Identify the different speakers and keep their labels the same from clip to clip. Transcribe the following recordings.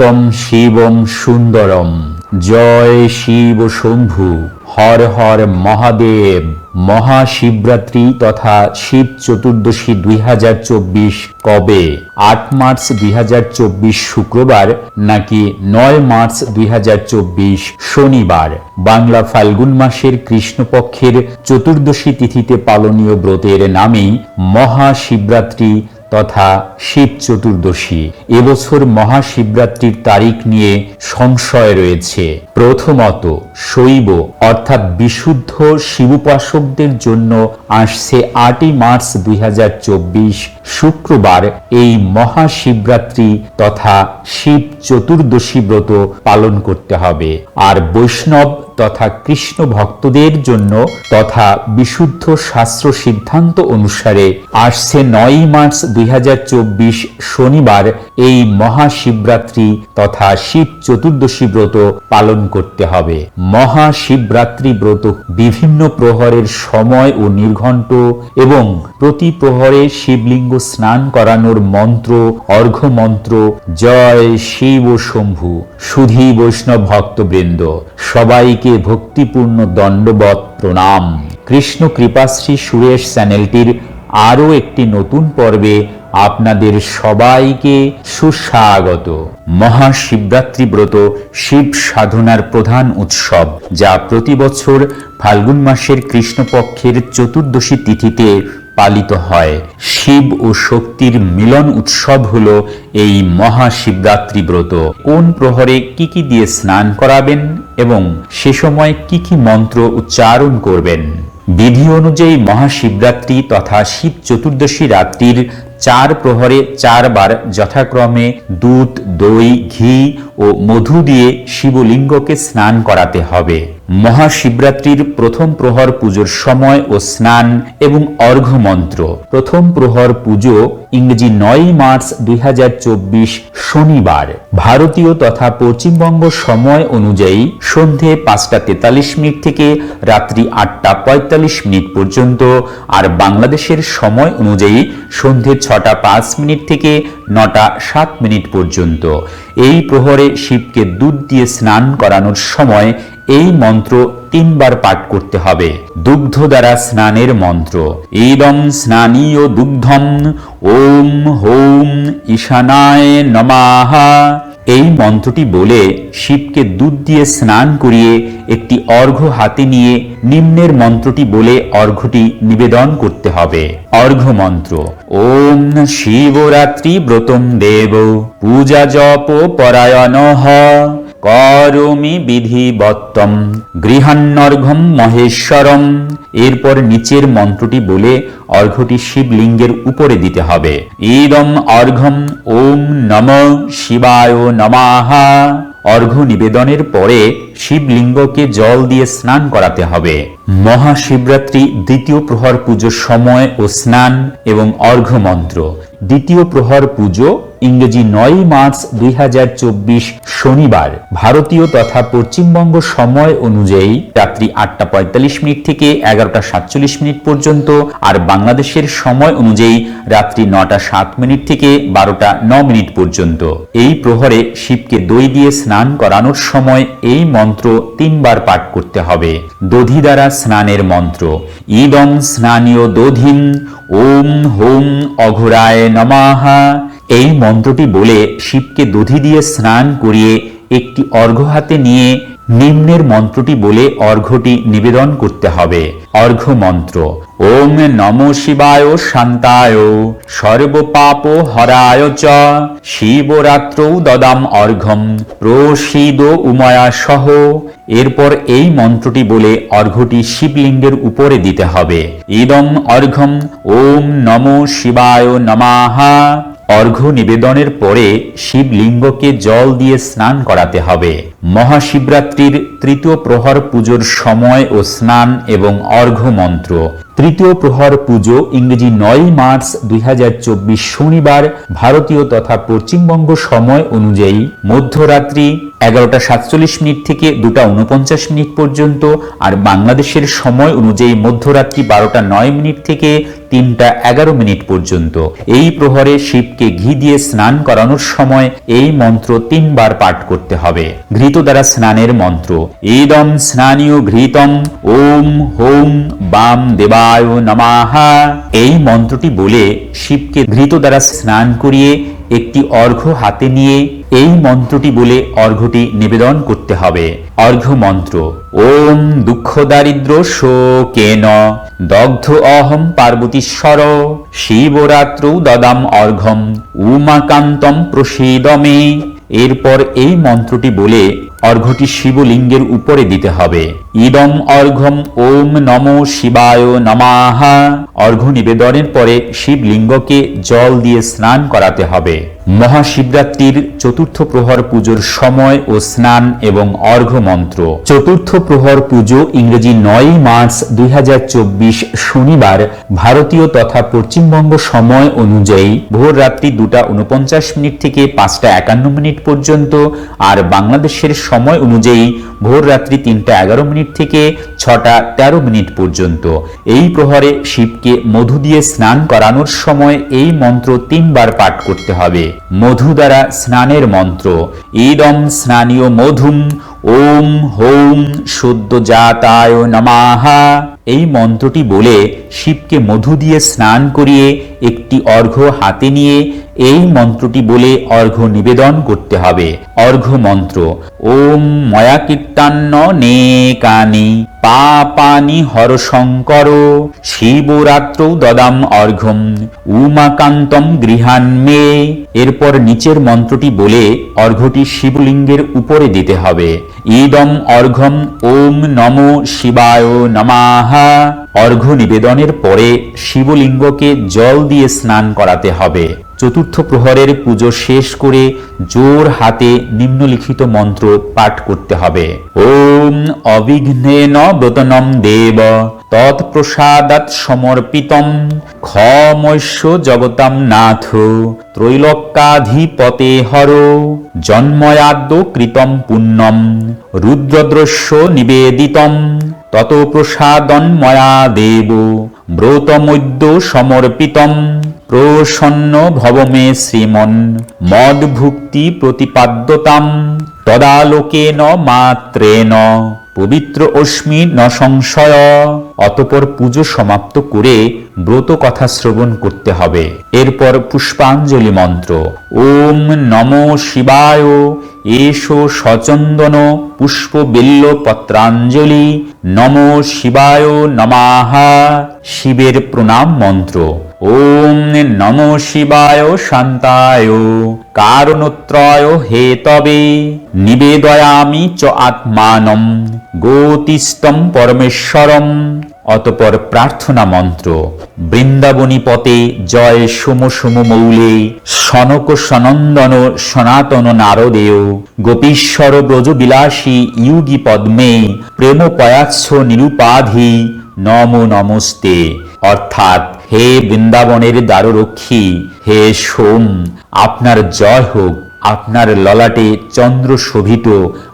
Speaker 1: সত্যম শিবম সুন্দরম। জয় শিব শম্ভু। হর হর মহাদেব। মহাশিবরাত্রি তথা শিব চতুর্দশী দুই কবে? আট মার্চ দুই হাজার চব্বিশ শুক্রবার নাকি নয় মার্চ দুই হাজার চব্বিশ শনিবার? বাংলা ফাল্গুন মাসের কৃষ্ণপক্ষের চতুর্দশী তিথিতে পালনীয় ব্রতের নামেই মহাশিবরাত্রি তথা শিব চতুর্দশী। এবছর মহাশিবরাত্রির তারিখ নিয়ে সংশয় রয়েছে। প্রথমত শৈব, অর্থাৎ বিশুদ্ধ শিবোপাসকদের জন্য আসছে আটই মার্চ দুই হাজার চব্বিশ শুক্রবার এই মহাশিবরাত্রি তথা শিব চতুর্দশী ব্রত পালন করতে হবে। আর বৈষ্ণব তথা কৃষ্ণ ভক্তদের জন্য তথা বিশুদ্ধ শাস্ত্র সিদ্ধান্ত অনুসারে আসছে নয়ই মার্চ দুই হাজার চব্বিশ শনিবার এই মহাশিবরাত্রি তথা শিব চতুর্দশী ব্রত পালন করতে হবে। মহাশিবরাত্রি ব্রত বিভিন্ন প্রহরের সময় ও নির্ঘণ্ট এবং প্রতি প্রহরে শিবলিঙ্গ স্নান করানোর মন্ত্র অর্ঘ্য মন্ত্র জয় শিব শম্ভু, সুধী বৈষ্ণব ভক্তবৃন্দ, সবাইকে ভক্তিপূর্ণ দণ্ডবত প্রণাম। কৃষ্ণ কৃপাশ্রী সুরেশ চ্যানেলটির আরও একটি নতুন পর্বে আপনাদের সবাইকে সুস্বাগত। মহাশিবরাত্রি ব্রত শিব সাধনার প্রধান উৎসব, যা প্রতি বছর ফাল্গুন মাসের কৃষ্ণপক্ষের চতুর্দশী তিথিতে পালিত হয়। শিব ও শক্তির মিলন উৎসব হল এই মহাশিবরাত্রি ব্রত। কোন প্রহরে কি কি দিয়ে স্নান করাবেন এবং সে সময় কি কি মন্ত্র উচ্চারণ করবেন? বিধি অনুযায়ী মহাশিবরাত্রি তথা শিব চতুর্দশী রাত্রির চার প্রহরে চারবার যথাক্রমে দুধ, দই, ঘি ও মধু দিয়ে শিবলিঙ্গকে স্নান করাতে হবে। মহাশিবরাত্রির প্রথম প্রহর পুজোর সময় ও স্নান এবং অর্ঘ্য মন্ত্র প্রথম প্রহর পুজো ইংরেজি নয় মার্চ দুই হাজার চব্বিশ শনিবার। ভারতীয় তথা পশ্চিমবঙ্গ সময় অনুযায়ী সন্ধে পাঁচটা তেতাল্লিশ মিনিট থেকে রাত্রি আটটা পঁয়তাল্লিশ মিনিট পর্যন্ত আর বাংলাদেশের সময় অনুযায়ী সন্ধে ছটা পাঁচ মিনিট থেকে নটা সাত মিনিট পর্যন্ত। এই প্রহরে শিবকে দুধ দিয়ে স্নান করানোর সময় এই মন্ত্র তিনবার পাঠ করতে হবে। দুগ্ধ দ্বারা স্নানের মন্ত্র। ইদম স্নানীয় দুগ্ধম, ওম হোম ঈশানায় নমাহা। এই মন্ত্রটি বলে শিবকে দুধ দিয়ে স্নান করিয়ে একটি অর্ঘ্য হাতে নিয়ে নিম্নের মন্ত্রটি বলে অর্ঘ্যটি নিবেদন করতে হবে। অর্ঘ্য মন্ত্র, ওম শিবরাত্রি ব্রতম দেব, পূজা জপ পরায়ণ। করমি বিধিবত্তম। গৃহান্নর্ঘম মহেশ্বরম। এরপর নিচের মন্ত্রটি বলে অর্ঘ্যটি শিবলিঙ্গের উপরে দিতে হবে। ইদম অর্ঘম ওম নম শিবায় নমাহা অর্ঘ্য নিবেদনের পরে শিবলিঙ্গকে জল দিয়ে স্নান করাতে হবে। মহাশিবরাত্রি দ্বিতীয় প্রহর পুজোর সময় ও স্নান এবং অর্ঘ্য মন্ত্র দ্বিতীয় প্রহর পুজো ইংরেজি নয় মার্চ দুই শনিবার। ভারতীয় তথা পশ্চিমবঙ্গ সময় অনুযায়ী রাত্রি আটটা পঁয়তাল্লিশ মিনিট থেকে এগারোটা সাতচল্লিশ মিনিট পর্যন্ত আর বাংলাদেশের সময় অনুযায়ী রাত্রি নটা সাত মিনিট থেকে বারোটা ন মিনিট পর্যন্ত। এই প্রহরে শিবকে দই দিয়ে স্নান করানোর সময় এই মন্ত্র তিনবার পাঠ করতে হবে। দধি দ্বারা স্নানের মন্ত্র। ইদম স্নানীয় দধিম ওম হোম অঘোরায় নমাহা। এই মন্ত্রটি বলে শিবকে দধি দিয়ে স্নান করিয়ে একটি অর্ঘ্য হাতে নিয়ে নিম্নের মন্ত্রটি বলে অর্ঘ্যটি নিবেদন করতে হবে। অর্ঘ্য মন্ত্র ওম নম শিবায় শান্তায়। সর্বপাপ হরায় চ। শিবরাত্রৌ দদাম অর্ঘ্যম। প্রসীদ উময়া সহ। এরপর এই মন্ত্রটি বলে অর্ঘ্যটি শিবলিঙ্গের উপরে দিতে হবে। ইদম অর্ঘ্যম। ওম নম শিবায় নমাহা। অর্ঘ্য নিবেদনের পরে শিবলিঙ্গকে জল দিয়ে স্নান করাতে হবে। মহাশিবরাত্রির তৃতীয় প্রহর পুজোর সময় ও স্নান এবং অর্ঘ্য মন্ত্র। তৃতীয় প্রহর পুজো ইংরেজি নয় মার্চ দুই হাজার চব্বিশ শনিবার ভারতীয় তথা পশ্চিমবঙ্গ সময় অনুযায়ী মধ্যরাত্রি এগারোটা সাতচল্লিশ মিনিট থেকে দুটা উনপঞ্চাশ মিনিট পর্যন্ত আর বাংলাদেশের সময় অনুযায়ী মধ্যরাত্রি বারোটা নয় মিনিট থেকে তিনটা এগারো মিনিট পর্যন্ত। এই প্রহরে শিবকে ঘি দিয়ে স্নান করানোর সময় এই মন্ত্র তিনবার পাঠ করতে হবে। ঘৃত দ্বারা স্নানের মন্ত্র ইদম স্নানীয় ঘৃতম ওম হোম বাম দেবায় নমাহা। এই মন্ত্রটি বলে শিবকে ঘৃত দ্বারা স্নান করিয়ে একটি অর্ঘ্য হাতে নিয়ে এই মন্ত্রটি বলে অর্ঘ্যটি নিবেদন করতে হবে। অর্ঘ্য মন্ত্র ওম দুঃখ দারিদ্র শোকেন দগ্ধ অহম পার্বতীশ্বর শিবরাত্র দদাম অর্ঘম উমাকান্তম প্রসীদমে। এরপর এই মন্ত্রটি বলে অর্ঘ্যটি শিবলিঙ্গের উপরে দিতে হবে। ইদম অর্ঘম ওম নম শিবায় নমাহা। অর্ঘ্য নিবেদনের পরে শিবলিঙ্গকে জল দিয়ে স্নান করাতে হবে। মহাশিবরাত্রির চতুর্থ প্রহর পুজোর সময় ও স্নান এবং অর্ঘ্য মন্ত্র। চতুর্থ প্রহর পুজো ইংরেজি নয় মার্চ দুই হাজার চব্বিশ শনিবার ভারতীয় তথা পশ্চিমবঙ্গ সময় অনুযায়ী ভোর রাত্রি দুটা উনপঞ্চাশ মিনিট থেকে পাঁচটা একান্ন মিনিট পর্যন্ত আর বাংলাদেশের সময় অনুযায়ী ভোর রাত্রি তিনটা এগারো মিনিট থেকে ছটা তেরো মিনিট পর্যন্ত। এই প্রহরে শিবকে মধু দিয়ে স্নান করানোর সময় এই মন্ত্র তিনবার পাঠ করতে হবে। মধু দ্বারা স্নানের মন্ত্র ইদম স্নানীয় মধুম ওম হোম শুদ্ধ জাতায় নমাহা। এই মন্ত্রটি বলে শিবকে মধু দিয়ে স্নান করিয়ে একটি অর্ঘ্য হাতে নিয়ে এই মন্ত্রটি বলে অর্ঘ্য নিবেদন করতে হবে। অর্ঘ্য মন্ত্র, ওম ময়া কীর্তান্ন নে কানি। পাপানি হরশঙ্কর। শিবরাত্র দদাম অর্ঘ্যম, উমাকান্তম গৃহান মে। এরপর নিচের মন্ত্রটি বলে অর্ঘ্যটি শিবলিঙ্গের উপরে দিতে হবে। ইদম অর্ঘ্যম, ওম নম শিবায় নমাহা। অর্ঘ্য নিবেদনের পরে শিবলিঙ্গকে জল দিয়ে স্নান করাতে হবে। চতুর্থ প্রহরের পুজো শেষ করে জোর হাতে নিম্নলিখিত মন্ত্র পাঠ করতে হবে। ওম অবিঘ্নেন ব্রতনম দেব তৎপ্রসাদাত সমর্পিতম ক্ষমৈশ্য জগতাম নাথ, ত্রৈলোক্যাধিপতে হর, জন্ময়াদ্য কৃতম পুণ্যম রুদ্রদ্রস্য নিবেদিতম তত প্রসাদন ময়া দেব, ব্রতমৈদ্য সমর্পিতম। প্রসন্ন ভবমে শ্রীমন। মদভুক্তি প্রতিপাদ্যতাম। তদালোকেন মাত্রেন পবিত্র অস্মি ন সংশয়। অতপর পুজো সমাপ্ত করে ব্রত কথা শ্রবণ করতে হবে। এরপর পুষ্পাঞ্জলি মন্ত্র। ওম নম শিবায়। এসো সচন্দন পুষ্প বিল্ল পত্রাঞ্জলি। নম শিবায় নমাহা। শিবের প্রণাম মন্ত্র। ওম নম শিবায় শান্তায়। কারণত্রয় হে তবে। নিবেদয়ামি চ আত্মানম। গতিস্তম পরমেশ্বরম। অতপর প্রার্থনা মন্ত্র, বৃন্দাবনী পতে জয় সোম সোম মৌলে, সনক সনন্দন সনাতন নারদেয়, গোপীশ্বর ব্রজবিলাসী ইউগি পদ্মে, প্রেম পয়াচ্ছ নিরুপাধি, নম নমস্তে। অর্থাৎ হে বৃন্দাবনের দ্বাররক্ষী, হে সোম, আপনার জয় হোক। আপনার ললাটে চন্দ্র শোভিত,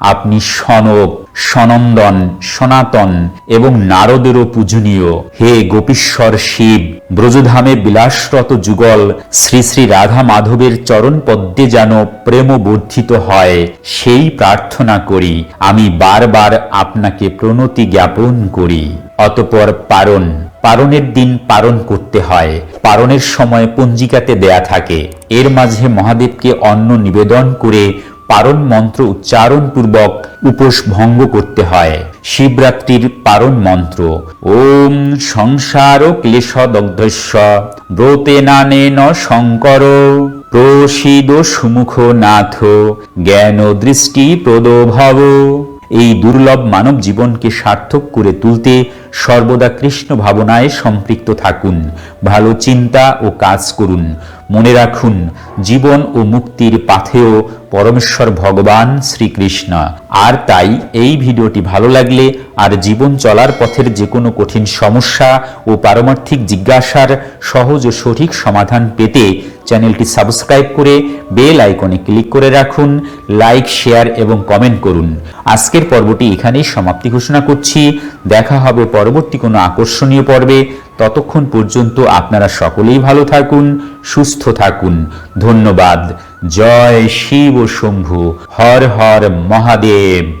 Speaker 1: আপনি সনক সনন্দন, সনাতন এবং নারদেরও পূজনীয়। হে গোপীশ্বর শিব, ব্রজধামে বিলাসরত যুগল, শ্রী শ্রী রাধা মাধবের চরণ পদ্মে যেন প্রেম বর্ধিত হয়, সেই প্রার্থনা করি, আমি বারবার আপনাকে প্রণতি জ্ঞাপন করি। অতপর পারণ। পারণের দিন পারণ করতে হয়। পারণের সময় পঞ্জিকাতে দেয়া থাকে। এর মাঝে মহাদেবকে অন্ন নিবেদন করে পারণ মন্ত্র উচ্চারণ পূর্বক উপোস ভঙ্গ করতে হয়। শিবরাত্রির পারণ মন্ত্র, ওম সংসার ক্লেশ দগ্ধস্য ব্রতে নানেন শঙ্কর, প্রসিদ সুমুখ নাথ, জ্ঞান দৃষ্টি প্রদভব। এই দুর্লভ মানব জীবনকে সার্থক করে তুলতে সর্বদা কৃষ্ণ ভাবনায় সম্পৃক্ত থাকুন। ভালো চিন্তা ও কাজ করুন। মনে রাখুন, জীবন ও মুক্তির পাথেয় পরমেশ্বর ভগবান শ্রীকৃষ্ণ। আর তাই এই ভিডিওটি ভালো লাগলে আর জীবন চলার পথের যে কোনো কঠিন সমস্যা ও পারমার্থিক জিজ্ঞাসার সহজ ও সঠিক সমাধান পেতে চ্যানেলটি সাবস্ক্রাইব করে বেল আইকনে ক্লিক করে রাখুন, লাইক, শেয়ার এবং কমেন্ট করুন। আজকের পর্বটি এখানেই সমাপ্তি ঘোষণা করছি। দেখা হবে পরবর্তী কোনো আকর্ষণীয় পর্বে। ততক্ষণ পর্যন্ত আপনারা সকলেই ভালো থাকুন। সুস্থ থাকুন। ধন্যবাদ। জয় শিব শম্ভু। হর হর মহাদেব।